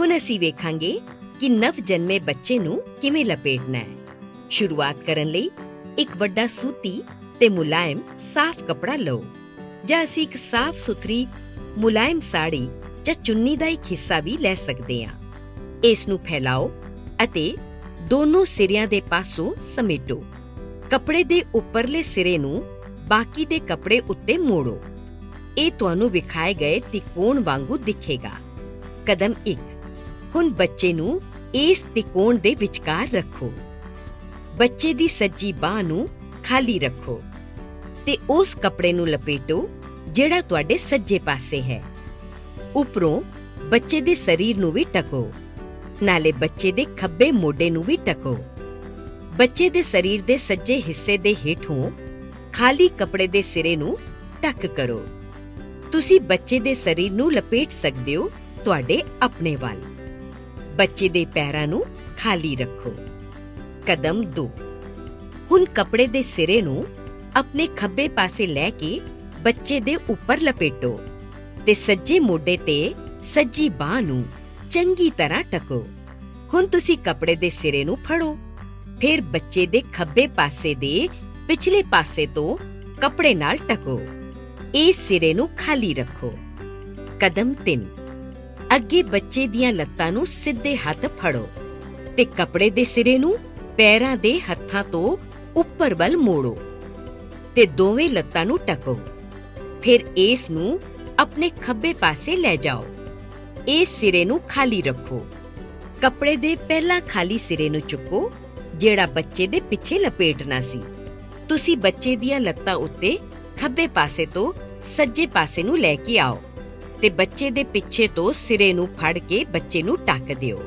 ਹੁਣ ਅਸੀਂ ਵੇਖਾਂਗੇ ਕਿ ਨਵ ਜਨਮੇ ਬੱਚੇ ਨੂੰ ਕਿਵੇਂ ਲਪੇਟਣਾ ਹੈ। ਸ਼ੁਰੂਆਤ ਕਰਨ ਲਈ ਇੱਕ ਵੱਡਾ ਸੂਤੀ ਤੇ ਮੁਲਾਇਮ ਸਾਫ਼ ਕਪੜਾ ਲਓ, ਜਾਂ ਅਸੀਂ ਇੱਕ ਸਾਫ਼ ਸੁਥਰੀ ਮੁਲਾਇਮ ਸਾੜੀ ਜਾਂ ਚੁੰਨੀ ਦਾ ਇੱਕ ਹਿੱਸਾ ਵੀ ਲੈ ਸਕਦੇ ਹਾਂ। ਇਸ ਨੂੰ ਫੈਲਾਓ ਅਤੇ ਦੋਨੋਂ ਸਿਰਿਆਂ ਦੇ ਪਾਸੋਂ ਸਮੇਟੋ। ਕੱਪੜੇ ਦੇ ਉੱਪਰਲੇ ਸਿਰੇ ਨੂੰ ਬਾਕੀ ਦੇ ਕੱਪੜੇ ਉੱਤੇ ਮੋੜੋ। ਇਹ ਤੁਹਾਨੂੰ ਵਿਖਾਏ ਗਏ ਤਿਕੋਣ ਵਾਂਗੂ ਦਿਖੇਗਾ। ਕਦਮ 1 ਹੁਣ ਬੱਚੇ ਨੂੰ ਇਸ ਤਿਕੋਣ ਦੇ ਵਿਚਕਾਰ ਰੱਖੋ। ਬੱਚੇ ਦੀ ਸੱਜੀ ਬਾਹ ਨੂੰ ਖਾਲੀ ਰੱਖੋ ਤੇ ਉਸ ਕੱਪੜੇ ਨੂੰ ਲਪੇਟੋ, ਜਿਹੜਾ ਤੁਹਾਡੇ ਸੱਜੇ ਪਾਸੇ ਹੈ। ਉੱਪਰੋਂ ਬੱਚੇ ਦੇ ਸਰੀਰ ਨੂੰ ਵੀ ਟਕੋ ਨਾਲੇ ਬੱਚੇ ਦੇ ਖੱਬੇ ਮੋਢੇ ਨੂੰ ਵੀ ਟਕੋ ਬੱਚੇ ਦੇ ਸਰੀਰ ਦੇ ਸੱਜੇ ਹਿੱਸੇ ਦੇ ਹੇਠੋਂ ਖਾਲੀ ਕੱਪੜੇ ਦੇ ਸਿਰੇ ਨੂੰ ਟਕ ਕਰੋ। ਤੁਸੀਂ ਬੱਚੇ ਦੇ ਸਰੀਰ ਨੂੰ ਲਪੇਟ ਸਕਦੇ ਹੋ ਤੁਹਾਡੇ ਆਪਣੇ ਵੱਲ। ਬੱਚੇ ਦੇ ਪੈਰਾਂ ਨੂੰ ਖਾਲੀ ਰੱਖੋ। ਕਦਮ 2 ਹੁਣ ਕਪੜੇ ਦੇ ਸਿਰੇ ਨੂੰ ਆਪਣੇ ਖੱਬੇ ਪਾਸੇ ਲੈ ਕੇ ਬੱਚੇ ਦੇ ਉੱਪਰ ਲਪੇਟੋ ਤੇ ਸੱਜੇ ਮੋਢੇ ਤੇ ਸੱਜੀ ਬਾਹ ਨੂੰ ਚੰਗੀ ਤਰ੍ਹਾਂ ਟਕੋ ਹੁਣ ਤੁਸੀਂ ਕੱਪੜੇ ਦੇ ਸਿਰੇ ਨੂੰ ਫੜੋ। ਫਿਰ ਬੱਚੇ ਦੇ ਖੱਬੇ ਪਾਸੇ ਦੇ ਪਿਛਲੇ ਪਾਸੇ ਤੋਂ ਕੱਪੜੇ ਨਾਲ ਟਕੋ ਇਸ ਸਿਰੇ ਨੂੰ ਖਾਲੀ ਰੱਖੋ। ਕਦਮ 3 ਅੱਗੇ ਬੱਚੇ ਦੀਆਂ ਲੱਤਾਂ ਨੂੰ ਸਿੱਧੇ ਹੱਥ ਫੜੋ ਤੇ ਕੱਪੜੇ ਦੇ ਸਿਰੇ ਨੂੰ ਪੈਰਾਂ ਦੇ ਹੱਥਾਂ ਤੋਂ ਉੱਪਰ ਵੱਲ ਮੋੜੋ ਤੇ ਦੋਵੇਂ ਲੱਤਾਂ ਨੂੰ ਟਕੋ ਫਿਰ ਇਸ ਨੂੰ ਆਪਣੇ ਖੱਬੇ ਪਾਸੇ ਲੈ ਜਾਓ। ਇਸ ਸਿਰੇ ਨੂੰ ਖਾਲੀ ਰੱਖੋ। ਕੱਪੜੇ ਦੇ ਪਹਿਲਾ ਖਾਲੀ ਸਿਰੇ ਨੂੰ ਚੁੱਕੋ, ਜਿਹੜਾ ਬੱਚੇ ਦੇ ਪਿੱਛੇ ਲਪੇਟਣਾ ਸੀ। ਤੁਸੀਂ ਬੱਚੇ ਦੀਆਂ ਲੱਤਾਂ ਉੱਤੇ ਖੱਬੇ ਪਾਸੇ ਤੋਂ ਸੱਜੇ ਪਾਸੇ ਨੂੰ ਲੈ ਕੇ ਆਓ। ਤੇ ਬੱਚੇ ਦੇ ਪਿੱਛੇ ਤੋਂ ਸਿਰੇ ਨੂੰ ਫੜ ਕੇ ਬੱਚੇ ਨੂੰ ਟੱਕ ਦਿਓ।